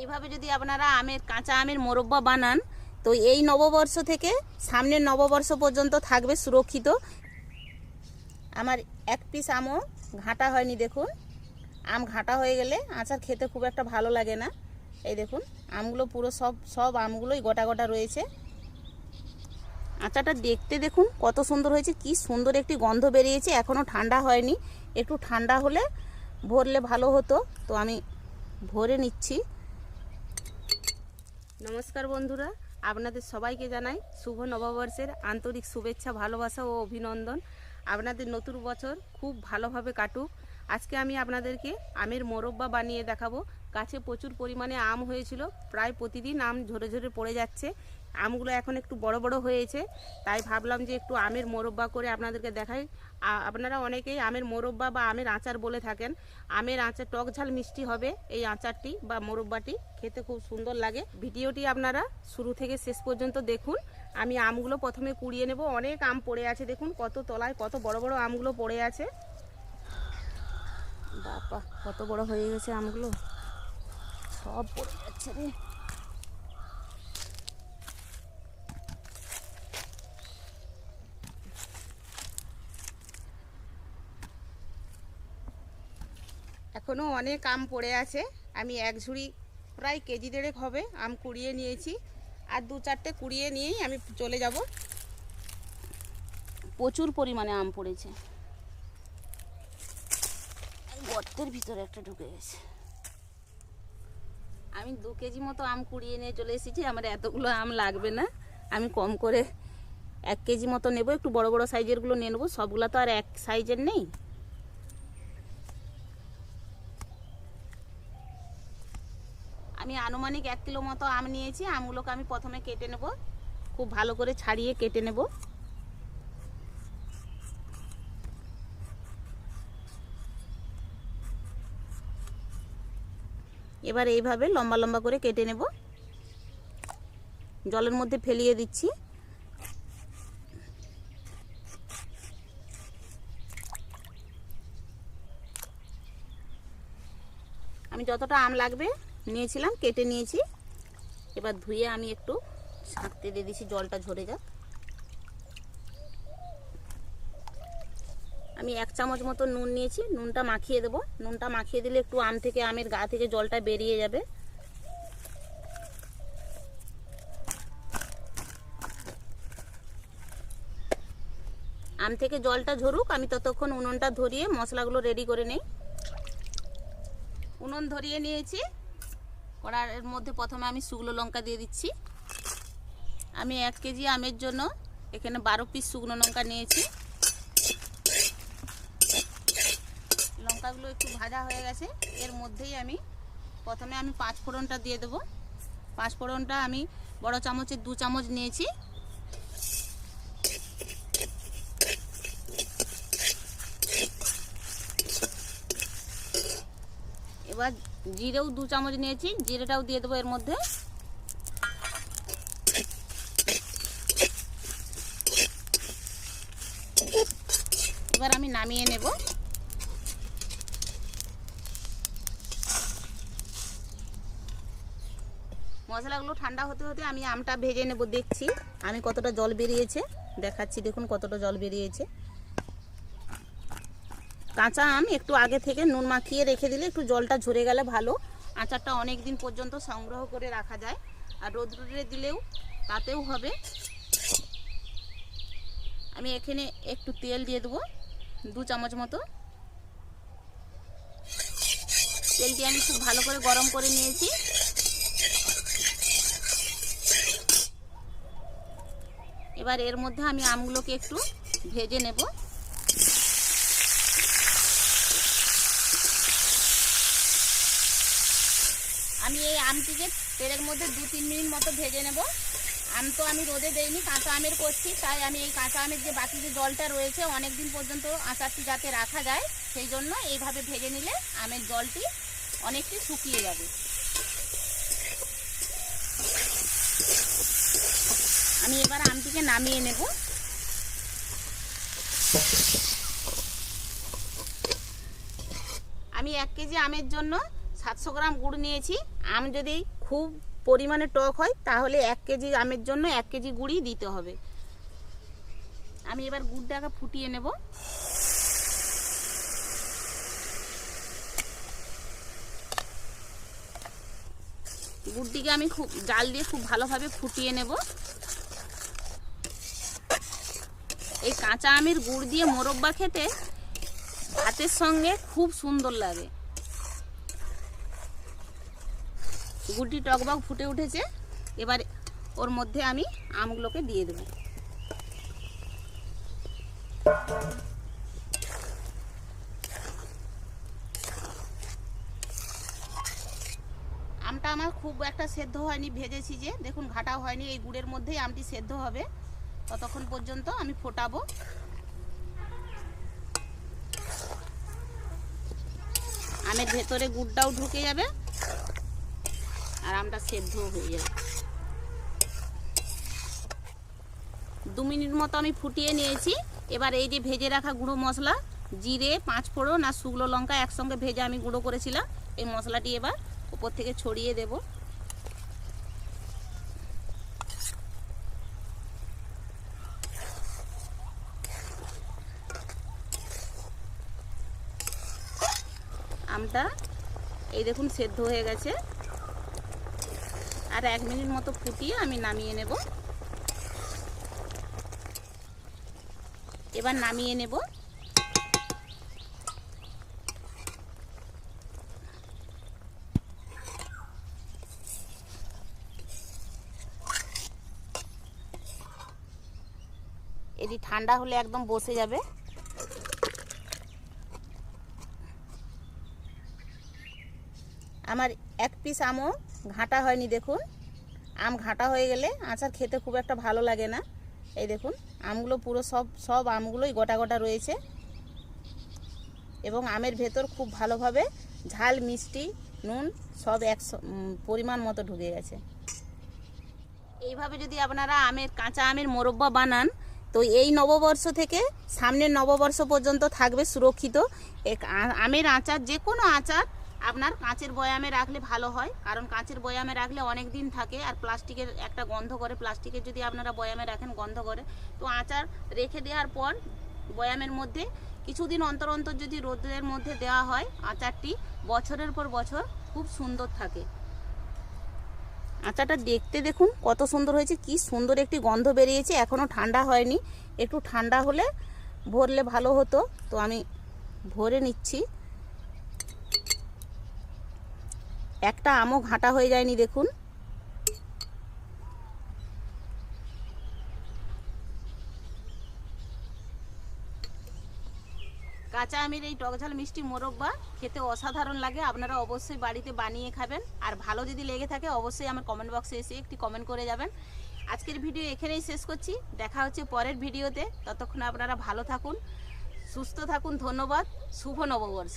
এইভাবে যদি আপনারা আমের, কাঁচা আমের মোরব্বা বানান, তো এই নববর্ষ থেকে সামনের নববর্ষ পর্যন্ত থাকবে সুরক্ষিত। আমার এক পিস আমও ঘাঁটা হয়নি, দেখুন। আম ঘাঁটা হয়ে গেলে আচার খেতে খুব একটা ভালো লাগে না। এই দেখুন, আমগুলো পুরো সব সব আমগুলোই গোটা গোটা রয়েছে। আচারটা দেখতে দেখুন কত সুন্দর হয়েছে, কি সুন্দর একটি গন্ধ বেরিয়েছে এখনও ঠান্ডা হয়নি। একটু ঠান্ডা হলে ভরলে ভালো হতো। তো আমি ভরে নিচ্ছি। নমস্কার বন্ধুরা, আপনাদের সবাইকে জানাই শুভ নববর্ষের আন্তরিক শুভেচ্ছা, ভালোবাসা ও অভিনন্দন। আপনাদের নতুন বছর খুব ভালোভাবে কাটুক। আজকে আমি আপনাদেরকে আমের মোরব্বা বানিয়ে দেখাবো। গাছে প্রচুর পরিমাণে আম হয়েছিল। প্রায় প্রতিদিন আম ঝরে ঝরে পড়ে যাচ্ছে। আমগুলো এখন একটু বড় বড় হয়েছে। তাই ভাবলাম যে একটু আমের মোরব্বা করে আপনাদেরকে দেখাই। আপনারা অনেকেই আমের মোরব্বা বা আমের আচার বলে থাকেন। আমের আচার টক ঝাল মিষ্টি হবে এই আচারটি বা মোরব্বাটি। খেতে খুব সুন্দর লাগে। ভিডিওটি আপনারা শুরু থেকে শেষ পর্যন্ত দেখুন। আমি আমগুলো প্রথমে কুড়িয়ে নেব। অনেক আম পড়ে আছে। দেখুন কত তলায় কত বড় বড় আমগুলো পড়ে আছে। বাবা কত বড় হয়ে গেছে আমগুলো। সব পড়ে যাচ্ছে এখনও অনেক আম পড়ে আছে। আমি এক ঝুড়ি প্রায় কেজি দেড়েক হবে, আম কুড়িয়ে নিয়েছি। আর দু চারটে কুড়িয়ে নিয়েই আমি চলে যাব। প্রচুর পরিমাণে আম পড়েছে। গর্তের ভিতরে একটা ঢুকে গেছে। আমি দু কেজি মতো আম কুড়িয়ে নিয়ে চলে এসেছি। আমার এতগুলো আম লাগবে না। আমি কম করে এক কেজি মতো নেব। একটু বড় বড় সাইজেরগুলো নিয়ে নেব। সবগুলো তো আর এক সাইজের নেই। আমি আনুমানিক এক কিলো মতো আম নিয়েছি। আমগুলোকে আমি প্রথমে কেটে নেব। খুব ভালো করে ছাড়িয়ে কেটে নেব। এবার এইভাবে লম্বা লম্বা করে কেটে নেব। জলের মধ্যে ফেলিয়ে দিচ্ছি। আমি যতটা আম লাগবে নিয়েছিলাম, কেটে নিয়েছি। এবার ধুয়ে আমি একটু ছাঁকতে দিয়ে দিয়েছি জলটা ঝরে যাক। আমি এক চামচ মতো নুন নিয়েছি, নুনটা মাখিয়ে দেবো। নুনটা মাখিয়ে দিলে একটু আম থেকে, আমের গা থেকে জলটা বেরিয়ে যাবে। আম থেকে জলটা ঝরুক, আমি ততক্ষণ উনুনটা ধরিয়ে মশলাগুলো রেডি করে নেই। উনুন ধরিয়ে নিয়েছি। কড়াইয়ের মধ্যে প্রথমে আমি শুকনো লঙ্কা দিয়ে দিচ্ছি। আমি এক কেজি আমের জন্য এখানে বারো পিস শুকনো লঙ্কা নিয়েছি। লঙ্কাগুলো একটু ভাজা হয়ে গেছে, এর মধ্যেই আমি প্রথমে আমি পাঁচ ফোড়নটা দিয়ে দেবো। পাঁচ ফোড়নটা আমি বড় চামচের দু চামচ নিয়েছি। এবার জিরেও দু চামচ নিয়েছি, জিরেটাও দিয়ে দেবো এর মধ্যে এবার আমি নামিয়ে নেব মশলাগুলো ঠান্ডা হতে হতে আমি আমটা ভেজে নেব, দেখছি। আমি কতটা জল বেরিয়েছে, দেখাচ্ছি, দেখুন কতটা জল বেরিয়েছে। কাঁচা আম একটু আগে থেকে নুন মাখিয়ে রেখে দিলে একটু জলটা ঝরে গেলে ভালো। আচারটা অনেক দিন পর্যন্ত সংগ্রহ করে রাখা যায়। আর রোদ্রে দিলেও তাতেও হবে। আমি এখানে একটু তেল দিয়ে দেবো, দু চামচ মতো। তেলটি আমি খুব ভালো করে গরম করে নিয়েছি। এবার এর মধ্যে আমি আমগুলোকে একটু ভেজে নেব। আমি এই আমটিকে তেলের মধ্যে দু তিন মিনিট মতো ভেজে নেব। আম তো আমি রোদে দেইনি, কাঁচা আমের করছি, তাই আমি এই কাঁচা আমের যে বাকি যে জলটা রয়েছে অনেক দিন পর্যন্ত আচারটি যাতে রাখা যায়, সেই জন্য এইভাবে ভেজে নিলে আমের জলটি অনেকটি শুকিয়ে যাবে। আমি এবার আমটিকে নামিয়ে নেব। আমি এক কেজি আমের জন্য সাতশো গ্রাম গুড় নিয়েছি। আম যদি খুব পরিমাণে টক হয়, তাহলে এক কেজি আমের জন্য এক কেজি গুড়ই দিতে হবে। আমি এবার গুড়টাকে ফুটিয়ে নেব। গুড়টিকে আমি খুব, জাল দিয়ে খুব ভালোভাবে ফুটিয়ে নেব। এই কাঁচা আমের গুড় দিয়ে মোরব্বা খেতে ভাতের সঙ্গে খুব সুন্দর লাগে। গুড়টি টকবক ফুটে উঠেছে, এবার ওর মধ্যে আমি আমগুলোকে দিয়ে দেবো। আমটা আমার খুব একটা সেদ্ধ হয়নি, ভেজেছি যে। দেখুন, ঘাটাও হয়নি, এই গুড়ের মধ্যেই আমটি সেদ্ধ হবে। ততক্ষণ পর্যন্ত আমি ফোটাবো। আমের ভেতরে গুড়টাও ঢুকে যাবে আর আমটা সেদ্ধ হয়ে যাবে। দু মিনিট মতো আমি ফুটিয়ে নিয়েছি। এবার এই যে ভেজে রাখা গুঁড়ো মশলা, জিরে পাঁচ ফোড়ন আর শুকনো লঙ্কা একসঙ্গে ভেজে আমি গুঁড়ো করেছিলাম। এই মশলাটি এবার ওপর থেকে ছড়িয়ে দেব। আমটা, এই দেখুন সেদ্ধ হয়ে গেছে। আর এক মিনিট মতো ফুটিয়ে আমি নামিয়ে নেব। এবার নামিয়ে নেব। এটি ঠান্ডা হলে একদম বসে যাবে। আমার এক পিস আমও ঘাঁটা হয়নি দেখুন। আম ঘাঁটা হয়ে গেলে আচার খেতে খুব একটা ভালো লাগে না। এই দেখুন, আমগুলো পুরো সব সব আমগুলোই গোটা গোটা রয়েছে। এবং আমের ভেতর খুব ভালোভাবে ঝাল, মিষ্টি, নুন সব এক পরিমাণ মতো ঢুকে গেছে। এইভাবে যদি আপনারা আমের, কাঁচা আমের মোরব্বা বানান, তো এই নববর্ষ থেকে সামনের নববর্ষ পর্যন্ত থাকবে সুরক্ষিত। আমের আচার যে কোনো আচার আপনার কাঁচের বয়ামে রাখলে ভালো হয়, কারণ কাঁচের বয়ামে রাখলে অনেক দিন থাকে আর প্লাস্টিকের একটা গন্ধ করে, প্লাস্টিকের যদি আপনারা বয়ামে রাখেন গন্ধ করে। তো আচার রেখে দেওয়ার পর বয়ামের মধ্যে কিছুদিন অন্তর অন্তর যদি রোদের মধ্যে দেওয়া হয় আচারটি, বছরের পর বছর খুব সুন্দর থাকে। আচারটা দেখতে দেখুন কত সুন্দর হয়েছে, কি সুন্দর একটি গন্ধ বেরিয়েছে এখনও ঠান্ডা হয়নি। একটু ঠান্ডা হলে ভরলে ভালো হতো। তো আমি ভরে নিচ্ছি। একটা আমও ঘাটা হয়ে যায়নি, দেখুন। কাঁচা আমের এই টকঝাল মিষ্টি মোরব্বা খেতে অসাধারণ লাগে, আপনারা অবশ্যই বাড়িতে বানিয়ে খাবেন। আর ভালো যদি লেগে থাকে, অবশ্যই আমার কমেন্ট বক্সে এসে একটি কমেন্ট করে যাবেন। আজকের ভিডিও এখানেই শেষ করছি, দেখা হচ্ছে পরের ভিডিওতে, ততক্ষণ আপনারা ভালো থাকুন, সুস্থ থাকুন, ধন্যবাদ, শুভ নববর্ষ।